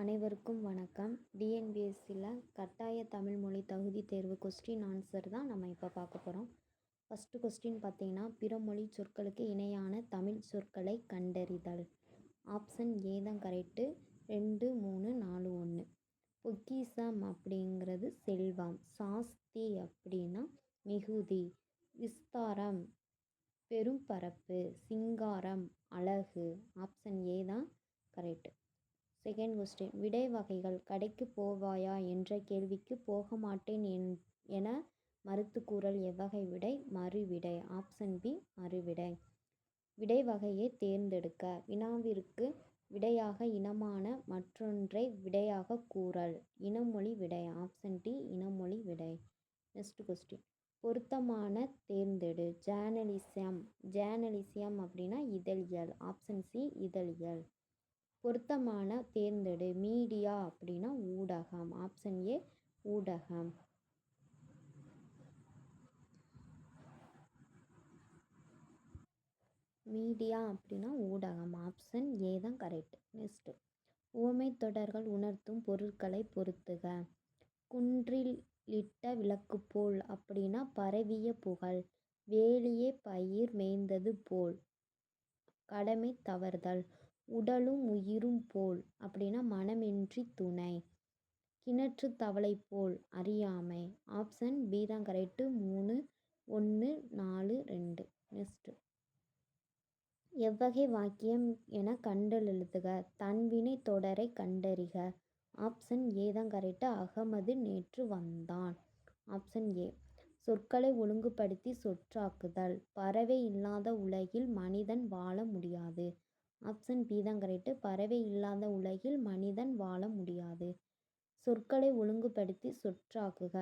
அனைவருக்கும் வணக்கம். டிஎன்பிஎஸ்சியில் கட்டாய தமிழ் மொழி தகுதி தேர்வு கொஸ்டின் ஆன்சர் தான் நம்ம இப்போ பார்க்க போகிறோம் ஃபஸ்ட்டு கொஸ்டின் பார்த்தீங்கன்னா பிற மொழி சொற்களுக்கு இணையான தமிழ் சொற்களை கண்டறிதல். ஆப்ஷன் ஏ தான் கரெக்டு ரெண்டு மூணு நாலு ஒன்று பொக்கிசம் அப்படிங்கிறது செல்வம். சாஸ்தி அப்படின்னா மிகுதி. விஸ்தாரம் பெரும் பரப்பு சிங்காரம் அழகு. ஆப்ஷன் ஏ தான் கரெக்டு செகண்ட் கொஸ்டின் விடை வகைகள் கடைக்கு போவாயா என்ற கேள்விக்கு போக மாட்டேன் என் என மறுத்து கூறல் எவ்வகை விடை? மறுவிடை. ஆப்ஷன் பி மறுவிடை. விடை வகையை தேர்ந்தெடுக்க. வினாவிற்கு விடையாக இனமான மற்றொன்றை விடையாக கூறல். இனமொழி விடை. ஆப்ஷன் டி இனமொழி விடை. நெக்ஸ்ட் கொஸ்டின் பொருத்தமான தேர்ந்தெடு. ஜேர்னலிசம் ஜேர்னலிசம் அப்படின்னா இதழியல். Option C இதழியல். பொருத்தமான தேர்ந்தெடு. மீடியா அப்படின்னா ஊடகம். ஆப்ஷன் ஏ ஊடகம். மீடியா அப்படின்னா ஊடகம். ஆப்ஷன் ஏ தான் கரெக்ட் நெக்ஸ்ட்டு உவமை தொடர்கள் உணர்த்தும் பொருட்களை பொருத்துக. குன்றில் இட்ட விளக்கு போல் அப்படின்னா பரவிய புகழ். வேலியே பயிர் மேய்ந்தது போல். கடமை தவறுதல். உடலும் உயிரும் போல் அப்படின்னா மனமின்றி துணை. கிணற்று தவளை போல் அறியாமை. ஆப்ஷன் பி தான் கரெக்டு மூணு ஒன்று நாலு ரெண்டு. நெக்ஸ்ட்டு எவ்வகை வாக்கியம் என கண்டல் எழுதுக. தன்வினை தொடரை கண்டறிக. ஆப்ஷன் ஏ தான் கரெக்டு அகமது நேற்று வந்தான். Option A. சொற்களை ஒழுங்குபடுத்தி சொற்றாக்குதல். பறவை இல்லாத உலகில் மனிதன் வாழ முடியாது. ஆப்ஷன் பி தான் கரெக்டு பறவை இல்லாத உலகில் மனிதன் வாழ முடியாது. சொற்களை ஒழுங்குபடுத்தி சொற்றாக்குக.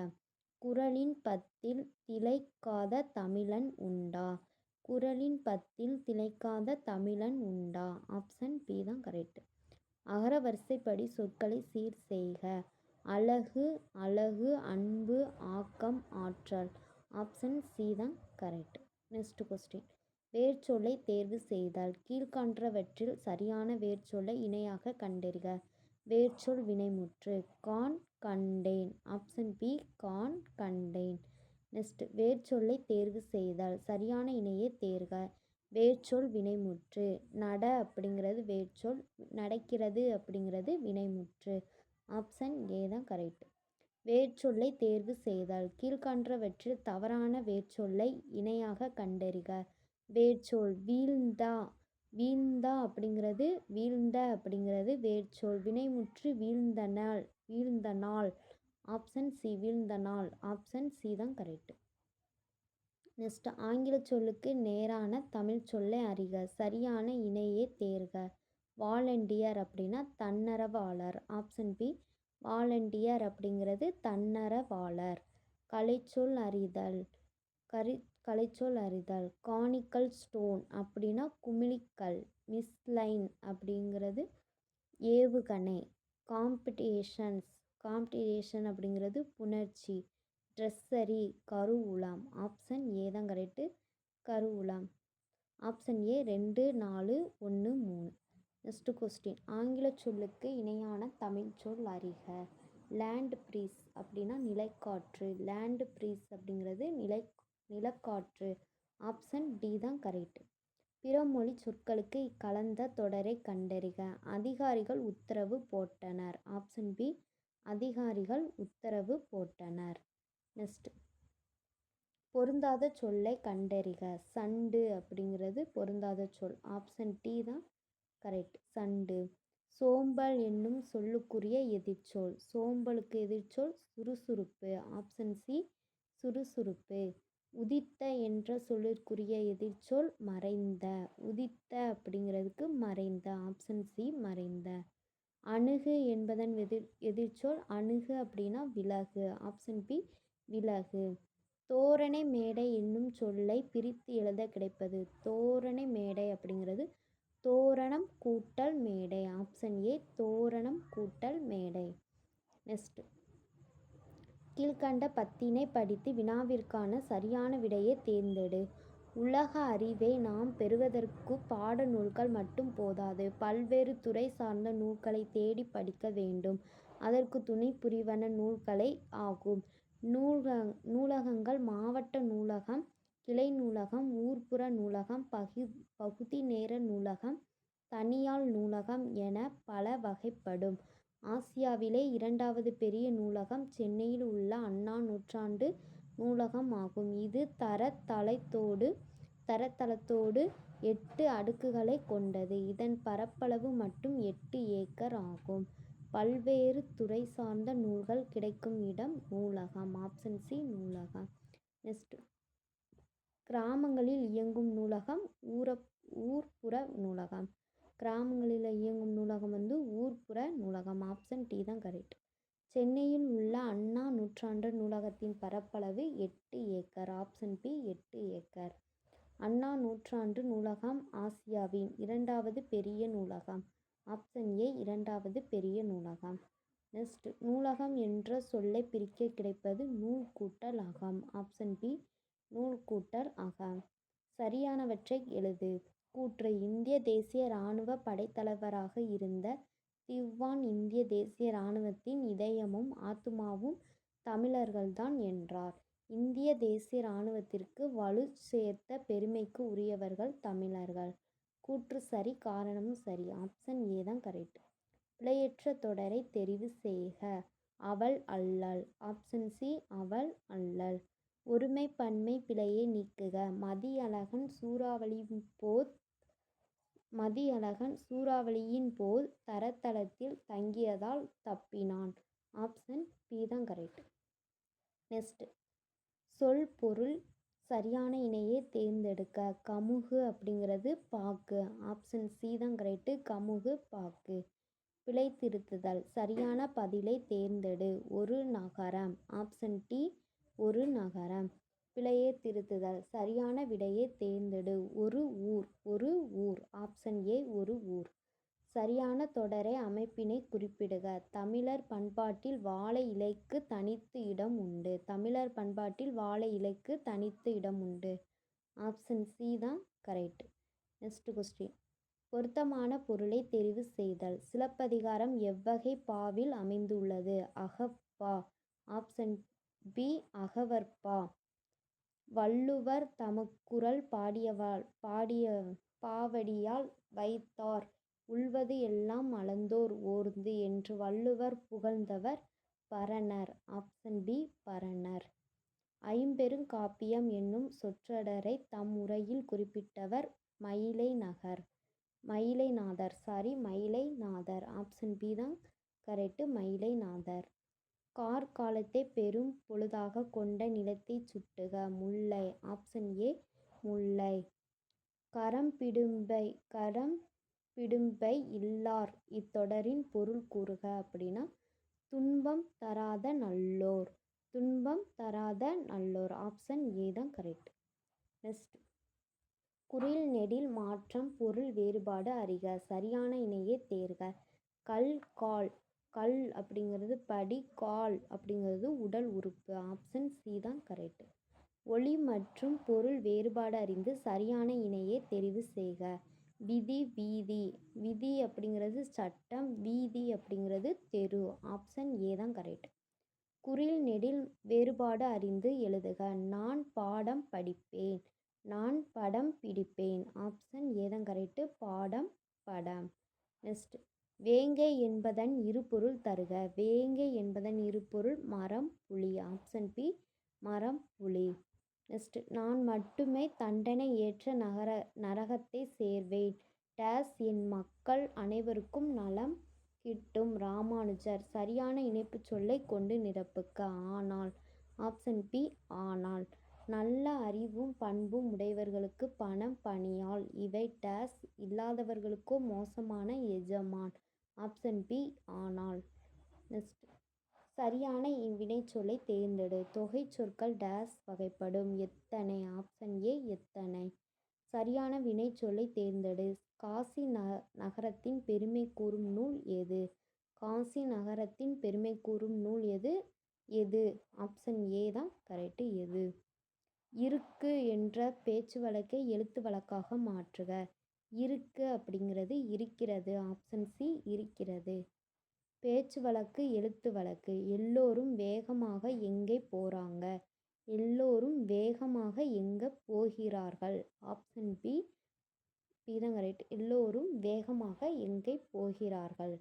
குரலின் பத்தில் திளைக்காத தமிழன் உண்டா? குரலின் பத்தில் திளைக்காத தமிழன் உண்டா? ஆப்ஷன் பி தான் கரெக்டு அகர வரிசைப்படி சொற்களை சீர் செய்க. அழகு அழகு அன்பு ஆக்கம் ஆற்றல். ஆப்ஷன் சி தான் கரெக்ட் நெக்ஸ்ட் கொஸ்டின். வேர்ச்சொல்லை தேர்வு செய்தல். கீழ்கண்டவற்றில் சரியான வேர்ச்சொல்லை இணையாக கண்டறிக. வேர்ச்சொல் வினைமுற்று. கான் கண்டேன். ஆப்ஷன் பி கான் கண்டேன். நெக்ஸ்ட் வேர்ச்சொல்லை தேர்வு செய்தல். சரியான இணையை தேர்க. வேர்ச்சொல் வினைமுற்று. நட அப்படிங்கிறது வேர்ச்சொல் நடக்கிறது அப்படிங்கிறது வினைமுற்று. ஆப்ஷன் ஏ தான் கரெக்ட். வேர்ச்சொல்லை தேர்வு செய்தல். கீழ்கண்டவற்றில் தவறான வேர்ச்சொல்லை இணையாக கண்டறிக. வேர்ச்சொல் வீழ்ந்தா வீழ்ந்தா அப்படிங்கிறது வீழ்ந்த அப்படிங்கிறது வேர்ச்சொல். வினைமுற்று வீழ்ந்த நாள் வீழ்ந்த நாள். ஆப்ஷன் சி வீழ்ந்த நாள். ஆப்ஷன் சி தான் கரெக்டு நெக்ஸ்ட் ஆங்கில சொல்லுக்கு நேரான தமிழ் சொல்லை அறிக. சரியான இணையே தேர்க. வாலண்டியர் அப்படின்னா தன்னரவாளர் ஆப்ஷன் பி வாலண்டியர் அப்படிங்கிறது தன்னரவாளர் கலைச்சொல் அறிதல். கரி கலைச்சொல் அறிதல் கானிக்கல் ஸ்டோன் அப்படின்னா குமிழிக்கல் மிஸ்லைன் அப்படிங்கிறது ஏவுகணை காம்படிஷன்ஸ் காம்படிஷன் அப்படிங்கிறது புணர்ச்சி ட்ரெஸ்ஸரி கருவூலம் ஆப்ஷன் ஏ தான் கரெக்டு கருவூலம் ஆப்ஷன் ஏ ரெண்டு நாலு ஒன்று மூணு. நெக்ஸ்ட்டு கொஸ்டின் ஆங்கில சொல்லுக்கு இணையான தமிழ் சொல் அறிக. லேண்ட் ப்ரீஸ் அப்படின்னா நிலைக்காற்று. லேண்ட் ப்ரீஸ் அப்படிங்கிறது நிலை நிலக்காற்று ஆப்ஷன் டி தான் கரெக்ட் பிற மொழி சொற்களுக்கு கலந்த தொடரை கண்டறிக. அதிகாரிகள் உத்தரவு போட்டனர். ஆப்ஷன் பி அதிகாரிகள் உத்தரவு போட்டனர். நெக்ஸ்ட் பொருந்தாத சொல்லை கண்டறிக. சண்டு அப்படிங்கிறது பொருந்தாத சொல். ஆப்ஷன் டி தான் கரெக்ட் சண்டு. சோம்பல் என்னும் சொல்லுக்குரிய எதிர்ச்சொல். சோம்பலுக்கு எதிர்ச்சொல் சுறுசுறுப்பு. ஆப்ஷன் சி சுறுசுறுப்பு. உதித்த என்ற சொல்லிற்குரிய எதிர்ச்சொல் மறைந்த. உதித்த அப்படிங்கிறதுக்கு மறைந்த. ஆப்ஷன் சி மறைந்த. அணுகு என்பதன் எதிர் எதிர்ச்சொல் அணுகு அப்படின்னா விலகு. ஆப்ஷன் பி விலகு. தோரணை மேடை என்னும் சொல்லை பிரித்து எழுத கிடைப்பது. தோரணை மேடை அப்படிங்கிறது தோரணம் கூட்டல் மேடை. ஆப்ஷன் ஏ தோரணம் கூட்டல் மேடை. நெக்ஸ்ட் கீழ்கண்ட பத்தினை படித்து வினாவிற்கான சரியான விடையை தேர்ந்தெடு உலக அறிவை நாம் பெறுவதற்கு பாட நூல்கள் மட்டும் போதாது. பல்வேறு துறை சார்ந்த நூல்களை தேடி படிக்க வேண்டும். அதற்கு துணை புரிவன நூல்களை ஆகும். நூலகங்கள் மாவட்ட நூலகம் கிளை நூலகம் ஊர்ப்புற நூலகம் பகுதி நேர நூலகம் தனியால் நூலகம் என பல வகைப்படும். ஆசியாவிலே இரண்டாவது பெரிய நூலகம் சென்னையில் உள்ள அண்ணா நூற்றாண்டு நூலகம் ஆகும். இது தரைத்தளத்தோடு எட்டு அடுக்குகளைக் கொண்டது. இதன் பரப்பளவு மட்டும் எட்டு ஏக்கர் ஆகும். பல்வேறு துறை சார்ந்த நூல்கள் கிடைக்கும் இடம் நூலகம். ஆப்ஷன் சி நூலகம். கிராமங்களில் இயங்கும் நூலகம் ஊர்ப்புற நூலகம். கிராமங்களில் இயங்கும் நூலகம் வந்து ஊர்ப்புற நூலகம். ஆப்ஷன் டி தான் கரெக்ட். சென்னையில் உள்ள அண்ணா நூற்றாண்டு நூலகத்தின் பரப்பளவு எட்டு ஏக்கர். ஆப்ஷன் பி எட்டு ஏக்கர். அண்ணா நூற்றாண்டு நூலகம் ஆசியாவின் இரண்டாவது பெரிய நூலகம். ஆப்ஷன் ஏ இரண்டாவது பெரிய நூலகம். நெக்ஸ்ட் நூலகம் என்ற சொல்லைப் பிரிக்கக் கிடைப்பது நூல் கூட்டல் அகம். ஆப்ஷன் பி நூல் கூட்டல் அகம். சரியானவற்றை எழுது. கூற்று இந்திய தேசிய இராணுவ படைத்தலைவராக இருந்த திவான் இந்திய தேசிய இராணுவத்தின் இதயமும் ஆத்துமாவும் தமிழர்கள்தான் என்றார். இந்திய தேசிய இராணுவத்திற்கு வலு சேர்த்த பெருமைக்கு உரியவர்கள் தமிழர்கள். கூற்று சரி காரணமும் சரி. ஆப்ஷன் ஏ தான் கரெக்ட். பிழையற்ற தொடரை தெரிவு செய்க. அவள் அல்லல். ஆப்ஷன் சி அவள் அல்லல். ஒருமை பன்மை பிழையை நீக்குக. மதியழகன் மதியழகன் சூறாவளியின் போல் தரத்தளத்தில் தங்கியதால் தப்பினான். ஆப்ஷன் பி தான் கரெக்ட். நெக்ஸ்ட் சொல் பொருள் சரியான இணையை தேர்ந்தெடுக்க. கமுகு அப்படிங்கிறது பாக்கு. ஆப்ஷன் சி தான் கரெக்டு கமுகு பாக்கு. பிழை திருத்துதல். சரியான பதிலை தேர்ந்தெடு. ஒரு நகரம். ஆப்ஷன் டி ஒரு நகரம். பிழையை திருத்துதல். சரியான விடையைத் தேர்ந்தெடு. ஒரு ஊர். ஒரு ஊர். ஆப்ஷன் ஏ ஒரு ஊர். சரியான தொடரை அமைப்பினை குறிப்பிடுக. தமிழர் பண்பாட்டில் வாழை இலைக்கு தனித்து இடம் உண்டு. தமிழர் பண்பாட்டில் வாழை இலைக்கு தனித்து இடம் உண்டு. ஆப்ஷன் சி தான் கரெக்ட். நெக்ஸ்ட் கொஸ்டின் பொருத்தமான பொருளை தெரிவு செய்தல். சிலப்பதிகாரம் எவ்வகை பாவில் அமைந்துள்ளது. அகப்பா. ஆப்ஷன் பி அகவற்பா. வள்ளுவர் தமக்குறள் பாவடியால் வைத்தார் உள்வது எல்லாம் அளந்தோர் ஓர்ந்து என்று வள்ளுவர் புகழ்ந்தவர் பரணர். Option B Paranar. ஐம்பெருங்காப்பியம் என்னும் சொற்றொடரை தம் உரையில் குறிப்பிட்டவர் மயிலைநகர் Mayilainathar. Sorry Mayilainathar. Option B தான் கரெக்டு மயிலைநாதர். கார்காலத்தைப் பெரும் பொழுதாகக் கொண்ட நிலத்தைச் சுட்டுக. முல்லை. ஆப்ஷன் ஏ முல்லை. கரம்பிடும்பை இல்லார் இத்தொடரின் பொருள் கூறுக அப்படின்னா துன்பம் தராத நல்லோர். துன்பம் தராத நல்லோர். ஆப்ஷன் ஏ தான் கரெக்ட். நெக்ஸ்ட் குறில் நெடில் மாற்றம் பொருள் வேறுபாடு அறிக. சரியான இணையைத் தேர்க. கல் கால் கல் அப்படிங்கிறது படி கால் அப்படிங்கிறது உடல் உறுப்பு. ஆப்ஷன் சி தான் கரெக்ட். ஒளி மற்றும் பொருள் வேறுபாடு அறிந்து சரியான இணையை தெரிவு செய்க. விதி வீதி விதி அப்படிங்கிறது சட்டம் வீதி அப்படிங்கிறது தெரு. ஆப்ஷன் ஏ தான் கரெக்ட். குறில் நெடில் வேறுபாடு அறிந்து எழுதுக. நான் பாடம் படிப்பேன். நான் படம் பிடிப்பேன். ஆப்ஷன் ஏ தான் கரெக்ட். பாடம் படம். நெக்ஸ்ட் வேங்கை என்பதன் இருபொருள் தருக. வேங்கை என்பதன் இருபொருள் மரம் புலி. ஆப்ஷன் பி மரம் புலி. நெக்ஸ்ட் நான் மட்டுமே தண்டனை ஏற்ற நகர நரகத்தை சேர்வேன். என் மக்கள் அனைவருக்கும் நலம் கிட்டும். ராமானுஜர். சரியான இணைப்புச் சொல்லை கொண்டு நிரப்புக்க ஆனால். ஆப்ஷன் பி ஆனால். நல்ல அறிவும் பண்பும் உடையவர்களுக்கு பணம் பணியாள். இவை இல்லாதவர்களுக்கோ மோசமான எஜமான். ஆப்ஷன் பி ஆனால். நெக்ஸ்ட் சரியான வினைச்சொல்லை தேர்ந்தெடு. தொகைச் சொற்கள் டேஸ் வகைப்படும். எத்தனை. ஆப்ஷன் ஏ எத்தனை. சரியான வினைச்சொல்லை தேர்ந்தெடு. காசி ந நகரத்தின் பெருமை கூறும் நூல் எது. காசி நகரத்தின் பெருமை கூறும் நூல் எது. எது. ஆப்ஷன் ஏ தான் கரெக்ட் எது. இருக்கு என்ற பேச்சு வழக்கை எழுத்து வழக்காக மாற்றுக இருக்கு அப்படிங்கிறது இருக்கிறது. ஆப்ஷன் சி இருக்கிறது. பேச்சு வழக்கு எழுத்து வழக்கு. எல்லோரும் வேகமாக எங்கே போகிறாங்க எல்லோரும் வேகமாக எங்கே போகிறார்கள்? ஆப்ஷன் பி பி ரைட் எல்லோரும் வேகமாக எங்கே போகிறார்கள்?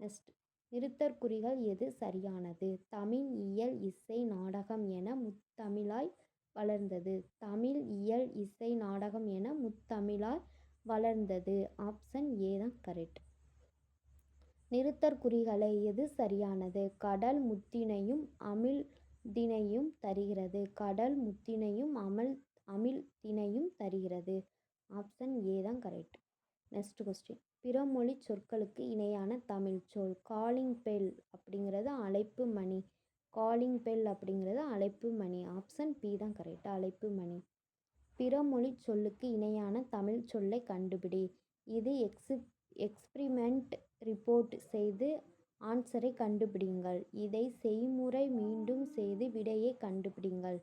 நெக்ஸ்ட் நிறுத்தற்குறிகள் எது சரியானது? தமிழ் இயல் இசை நாடகம் என முத்தமிழாய் வளர்ந்தது. தமிழ் இயல் இசை நாடகம் என முத்தமிழாய் வளர்ந்தது. ஆப்ஷன் ஏ தான் கரெக்ட். நிறுத்தற்குறிகளை எது சரியானது? கடல் முத்தினையும் அமிழ்தினையும் தருகிறது. கடல் முத்தினையும் அமிழ் தினையும் தருகிறது. ஆப்ஷன் ஏ தான் கரெக்ட். Next question. பிறமொழி சொற்களுக்கு இணையான தமிழ் சொல். காலிங் பெல் அப்படிங்கிறது அழைப்பு மணி. காலிங் பெல் அப்படிங்கிறது அழைப்பு மணி. ஆப்ஷன் பி தான் கரெக்ட். அழைப்பு மணி. பிறமொழி சொல்லுக்கு இணையான தமிழ் சொல்லை கண்டுபிடி. இது எக்ஸு எக்ஸ்பிரிமெண்ட் ரிப்போர்ட் செய்து ஆன்சரை கண்டுபிடிங்கள் இதை செய்முறை மீண்டும் செய்து விடையை கண்டுபிடிங்கள்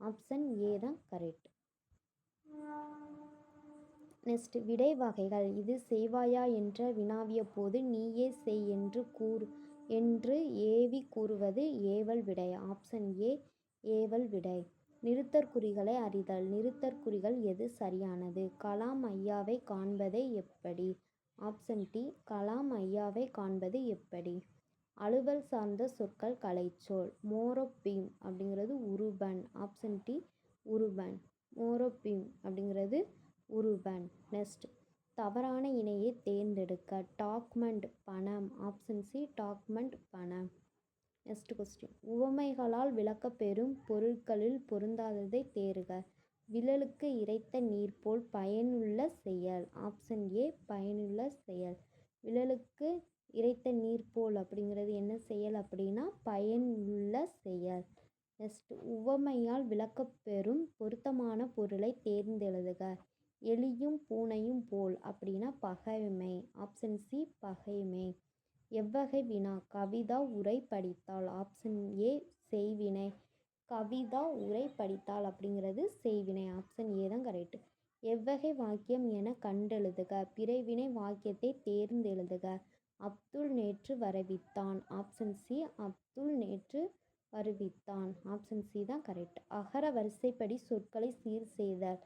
ஆப்ஷன் ஏ தான் கரெக்ட். நெக்ஸ்ட் விடை வகைகள். இது செய்வாயா என்ற வினாவிய போது நீயே செய் என்று கூறு என்று ஏவி கூறுவது ஏவல் விடை. ஆப்ஷன் ஏ ஏவல் விடை. நிறுத்தற்குறிகளை அறிதல். நிறுத்தற்குறிகள் எது சரியானது? கலாம் ஐயாவை காண்பதை எப்படி? ஆப்ஷன் டி கலாம் ஐயாவை காண்பது எப்படி? அலுவல் சார்ந்த சொற்கள் கலைச்சொல். மோரோபீம் அப்படிங்கிறது உருபன். Option D உருபன். மோரோபீம் அப்படிங்கிறது உருபன். நெக்ஸ்ட். தவறான இணையை தேர்ந்தெடுக்க. டாக்மெண்ட் பணம். ஆப்ஷன் சி டாக்மெண்ட் பணம். நெக்ஸ்ட் கொஸ்டின் உவமைகளால் விளக்கப்பெறும் பொருட்களில் பொருந்தாததை தேறுக விழலுக்கு இறைத்த நீர் போல் பயனுள்ள செயல். ஆப்ஷன் ஏ பயனுள்ள செயல். விழலுக்கு இறைத்த நீர் போல் அப்படிங்கிறது என்ன செயல் அப்படின்னா பயனுள்ள செயல். நெக்ஸ்ட் உவமையால் விளக்கப்பெறும் பொருத்தமான பொருளை தேர்ந்தெழுதுக. எலியும் பூனையும் போல் அப்படின்னா பகைமை. ஆப்ஷன் சி பகைமை. எவ்வகை வினா? கவிதா உரை படித்தால் ஆப்ஷன் ஏ செய்வினை. கவிதா உரை படித்தால் அப்படிங்கிறது செய்வினை. ஆப்ஷன் ஏ தான் கரெக்டு எவ்வகை வாக்கியம் என கண்டெழுதுக. பிறவினை வாக்கியத்தை தேர்ந்தெழுதுக. அப்துல் நேற்று வரவித்தான். ஆப்ஷன் சி அப்துல் நேற்று வருவித்தான். ஆப்ஷன் சி தான் கரெக்ட் அகர வரிசைப்படி சொற்களை சீர் செய்தல்.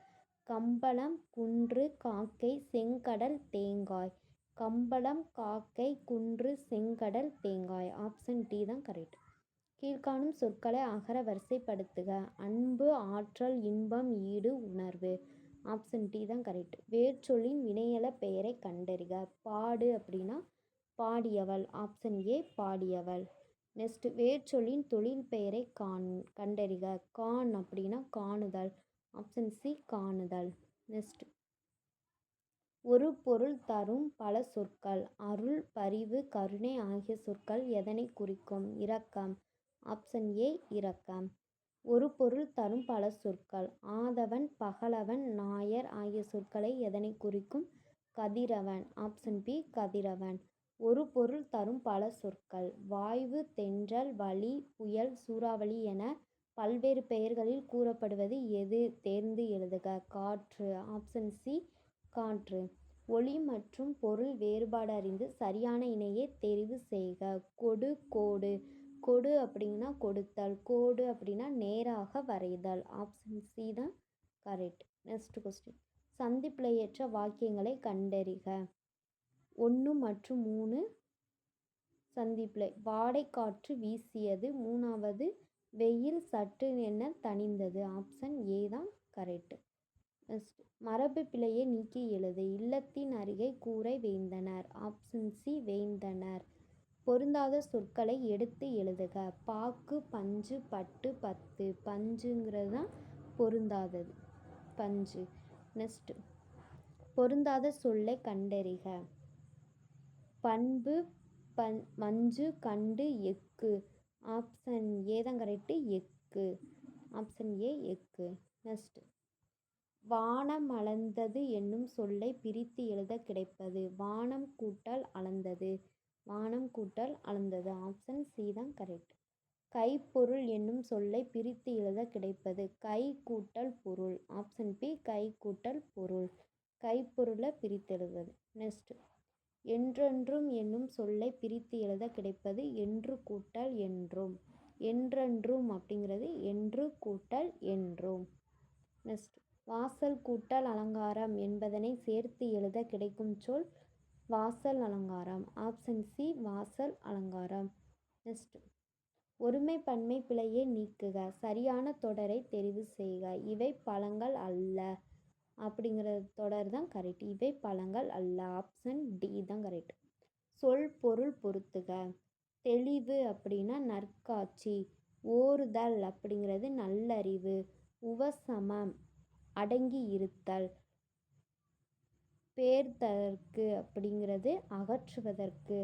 கம்பளம் குன்று காக்கை செங்கடல் தேங்காய். கம்பளம் காக்கை குன்று செங்கடல் தேங்காய். ஆப்ஷன் டி தான் கரெக்ட் கீழ்காணும் சொற்களை அகர வரிசைப்படுத்துக. அன்பு ஆற்றல் இன்பம் ஈடு உணர்வு. ஆப்ஷன் டி தான் கரெக்ட் வேர்ச்சொல்லின் வினையல பெயரை கண்டறிக. பாடு அப்படின்னா பாடியவள். Option A பாடியவள். நெக்ஸ்ட் வேர்ச்சொல்லின் தொழில் பெயரை காண் கண்டறிக. கான் அப்படின்னா காணுதல். ஆப்ஷன் சி காணுதல். நெக்ஸ்ட் ஒரு பொருள் தரும் பல சொற்கள். அருள் பரிவு கருணை ஆகிய சொற்கள் எதனை குறிக்கும்? இரக்கம். ஆப்ஷன் ஏ இரக்கம். ஒரு பொருள் தரும் பல சொற்கள். ஆதவன் பகலவன் நாயர் ஆகிய சொற்களை எதனை குறிக்கும்? கதிரவன். ஆப்ஷன் பி கதிரவன். ஒரு பொருள் தரும் பல சொற்கள். வாய்வு தென்றல் வலி புயல் சூறாவளி என பல்வேறு பெயர்களில் கூறப்படுவது எது? தேர்ந்து எழுதுக. காற்று. ஆப்ஷன் சி காற்று ஒளி மற்றும் பொருள் வேறுபாடு அறிந்து சரியான இணையை தெரிவு செய்க. கொடு கோடு. கொடு அப்படின்னா கொடுத்தல் கோடு அப்படின்னா நேராக வரைதல். ஆப்ஷன் சி தான் கரெக்ட் நெக்ஸ்ட் கொஸ்டின் சந்திப்பிழையற்ற வாக்கியங்களை கண்டறிக. ஒன்று மற்றும் மூணு சந்திப்பிழை வாடை காற்று வீசியது. மூணாவது வெயில் சற்று என தணிந்தது. ஆப்ஷன் ஏ தான் கரெக்ட் நெக்ஸ்ட் மரபு பிழையை நீக்கி எழுது. இல்லத்தின் அருகே கூரை வேந்தனர். Option C வேந்தனர். பொருந்தாத சொற்களை எடுத்து எழுதுக. பாக்கு பஞ்சு பட்டு பத்து. பஞ்சுங்கிறது தான் பொருந்தாதது. பஞ்சு. நெக்ஸ்ட்டு பொருந்தாத சொல்லை கண்டறிக. பண்பு பன் மஞ்சு கண்டு எக்கு. ஆப்ஷன் ஏ தான் கரெக்டு எக்கு. ஆப்ஷன் ஏ எக்கு. நெக்ஸ்ட். வானம் அளந்தது என்னும் சொல்லை பிரித்து எழுத கிடைப்பது. வானம் கூட்டல் அளந்தது. வானம் கூட்டல் அளந்தது. ஆப்ஷன் சி தான் கரெக்ட் கைப்பொருள் என்னும் சொல்லை பிரித்து எழுத கிடைப்பது. கை கூட்டல் பொருள். ஆப்ஷன் பி கை கூட்டல் பொருள். கைப்பொருளை பிரித்து எழுதுவது. நெக்ஸ்ட் என்றென்றும் என்னும் சொல்லை பிரித்து எழுத கிடைப்பது. என்று கூட்டல் என்றும். என்றென்றும் அப்படிங்கிறது. என்று கூட்டல் என்றும். நெக்ஸ்ட் வாசல் கூட்டல் அலங்காரம் என்பதனை சேர்த்து எழுத கிடைக்கும் சொல் வாசல் அலங்காரம். ஆப்ஷன் சி வாசல் அலங்காரம். நெக்ஸ்ட் ஒருமை பன்மை பிழையை நீக்குக. சரியான தொடரை தெரிவு செய்க. இவை பழங்கள் அல்ல. அப்படிங்கிற தொடர் தான் கரெக்ட் இவை பழங்கள் அல்ல. ஆப்ஷன் டி தான் கரெக்ட் சொல் பொருள் பொருத்துக. தெளிவு அப்படின்னா நற்காட்சி. ஓறுதல் அப்படிங்கிறது நல்லறிவு. உவசமம். அடங்கி இருத்தல் பேர்தற்கு அப்படிங்கிறது அகற்றுவதற்கு.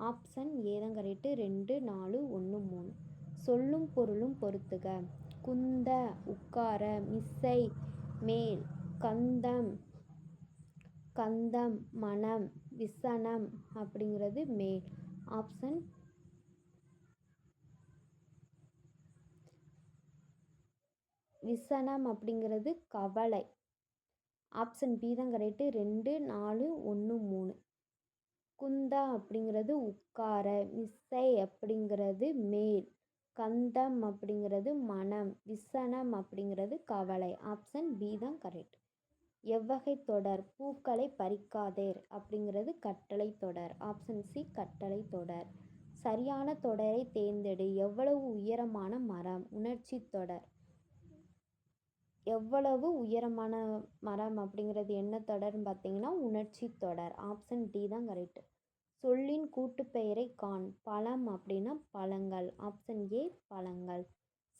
ஆப்ஷன் ஏதான் கரெக்டு ரெண்டு நாலு ஒன்று மூணு. சொல்லும் பொருளும் பொறுத்துக குந்த உட்கார மிஸ்ஸை மேல் கந்தம் கந்தம் மனம் விசனம் அப்படிங்கிறது மேல். ஆப்ஷன் விசனம் அப்படிங்கிறது கவலை. ஆப்ஷன் பி தான் கரெக்டு ரெண்டு நாலு ஒன்று மூணு. குந்தா அப்படிங்கிறது உட்கார மிஸ்ஸை அப்படிங்கிறது மேல். கந்தம் அப்படிங்கிறது மனம் விசனம் அப்படிங்கிறது கவலை. ஆப்ஷன் பி தான் கரெக்ட். எவ்வகை தொடர் பூக்களை பறிக்காதேர் அப்படிங்கிறது கட்டளை தொடர். ஆப்ஷன் சி கட்டளை தொடர். சரியான தொடரை தேர்ந்தெடு. எவ்வளவு உயரமான மரம் உணர்ச்சி தொடர். எவ்வளவு உயரமான மரம் அப்படிங்கிறது என்ன தொடர்னு பார்த்தீங்கன்னா உணர்ச்சி தொடர். ஆப்ஷன் டி தான் கரெக்டு சொல்லின் கூட்டுப்பெயரை காண். பழம் அப்படின்னா பழங்கள். ஆப்ஷன் ஏ பழங்கள்.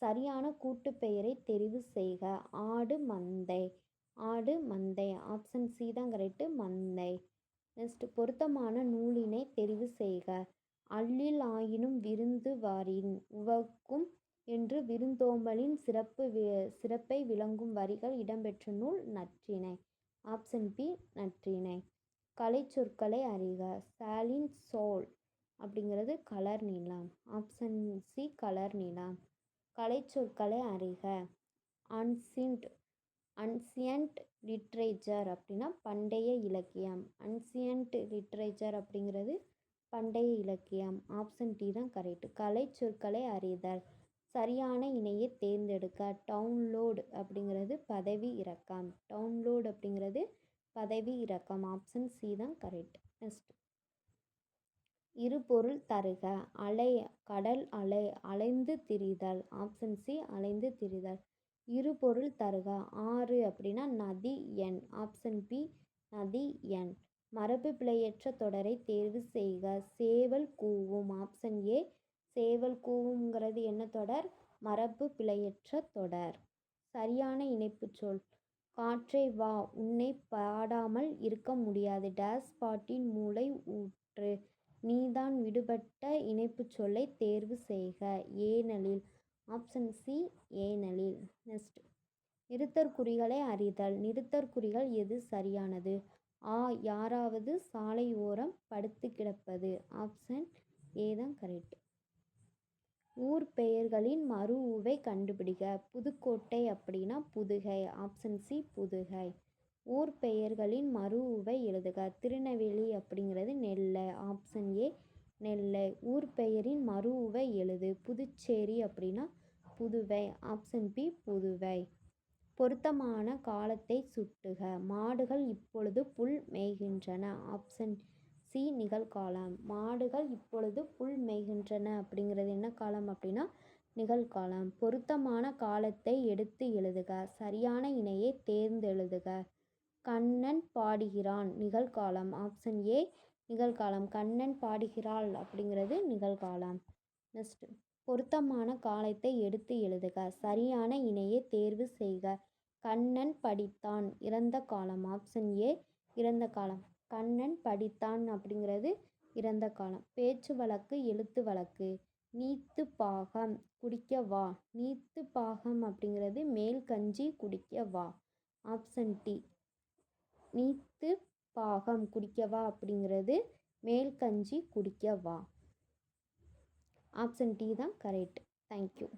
சரியான கூட்டுப்பெயரை தெரிவு செய்க. ஆடு மந்தை. ஆடு மந்தை. ஆப்ஷன் சி தான் கரெக்டு மந்தை. நெக்ஸ்ட் பொருத்தமான நூலினை தெரிவு செய்க. அல்லில் ஆயினும் விருந்து வாரின் உவக்கும் என்று விருந்தோம்பலின் சிறப்பு சிறப்பை விளங்கும் வரிகள் இடம்பெற்ற நூல் நற்றிணை. Option B Natrinai. கலை சொற்களை அறிக. சாலின் சோல் அப்படிங்கிறது கலர் நிலம் ஆப்ஷன் சி கலர் நிலம் கலை சொற்களை அறிக. அன்சின்ட் அன்சியன்ட் லிட்ரேச்சர் அப்படின்னா பண்டைய இலக்கியம். அன்சியன்ட் லிட்ரேச்சர் அப்படிங்கிறது பண்டைய இலக்கியம். ஆப்ஷன் டி தான் கரெக்ட் கலை சொற்களை அறிதல். சரியான இணையை தேர்ந்தெடுக்க டவுன்லோடு அப்படிங்கிறது பதவி இறக்கம். டவுன்லோடு அப்படிங்கிறது பதவி இறக்கம். ஆப்ஷன் சி தான் கரெக்ட் நெக்ஸ்ட் இருபொருள் தருக. அலை கடல் அலை அலைந்து திரிதல். ஆப்ஷன் சி அலைந்து திரிதல். இருபொருள் தருக. ஆறு அப்படின்னா நதி எண். ஆப்ஷன் பி நதி எண். மரபு பிழையற்ற தொடரை தேர்வு செய்க. சேவல் கூவும். ஆப்ஷன் ஏ சேவல் கூவுங்கிறது என்ன தொடர்? மரபு பிழையற்ற தொடர். சரியான இணைப்பு சொல். காற்றே வா உன்னை பாடாமல் இருக்க முடியாது. டேஸ் பாட்டின் மூளை ஊற்று. நீதான் விடுபட்ட இணைப்பு சொல்லை தேர்வு செய்க. ஏனலில் ஆப்ஷன் சி ஏனலில் நெக்ஸ்ட். நிறுத்தற்குறிகளை அறிதல். நிறுத்தற்குறிகள் எது சரியானது? ஆ யாராவது சாலையோரம் படுத்து கிடப்பது. ஆப்ஷன் ஏ தான் கரெக்ட். ஊர் பெயர்களின் மறு உவை கண்டுபிடிக்க புதுக்கோட்டை அப்படின்னா புதுகை ஆப்ஷன் சி புதுகை. ஊர் பெயர்களின் மறு உவை எழுதுக. திருநெல்வேலி அப்படிங்கிறது நெல்லை ஆப்ஷன் ஏ நெல்லை. ஊர் பெயரின் மறு உவை எழுது. புதுச்சேரி அப்படின்னா புதுவை ஆப்ஷன் பி புதுவை. பொருத்தமான காலத்தை சுட்டுக. மாடுகள் இப்பொழுது புல் மேய்கின்றன ஆப்ஷன் சி நிகழ்காலம் மாடுகள் இப்பொழுது புல் மேய்கின்றன. அப்படிங்கிறது என்ன காலம் அப்படின்னா நிகழ்காலம் பொருத்தமான காலத்தை எடுத்து எழுதுக. சரியான இணையை தேர்ந்தெழுதுக. கண்ணன் பாடுகிறான். நிகழ்காலம் ஆப்ஷன் ஏ நிகழ்காலம் கண்ணன் பாடுகிறாள் அப்படிங்கிறது நிகழ்காலம் நெக்ஸ்ட் பொருத்தமான காலத்தை எடுத்து எழுதுக. சரியான இணையை தேர்வு செய்க. கண்ணன் படித்தான். இறந்த காலம். ஆப்ஷன் ஏ இறந்த காலம். கண்ணன் படித்தான் அப்படிங்கிறது இறந்த காலம். பேச்சு வழக்கு எழுத்து வழக்கு. நீத்து பாகம் குடிக்க வா. நீத்து பாகம் அப்படிங்கிறது மேல் கஞ்சி குடிக்க வா. Option D. நீத்து பாகம் குடிக்க வா அப்படிங்கிறது மேல் கஞ்சி குடிக்க வா. ஆப்ஷன் டி தான் கரெக்ட். Thank you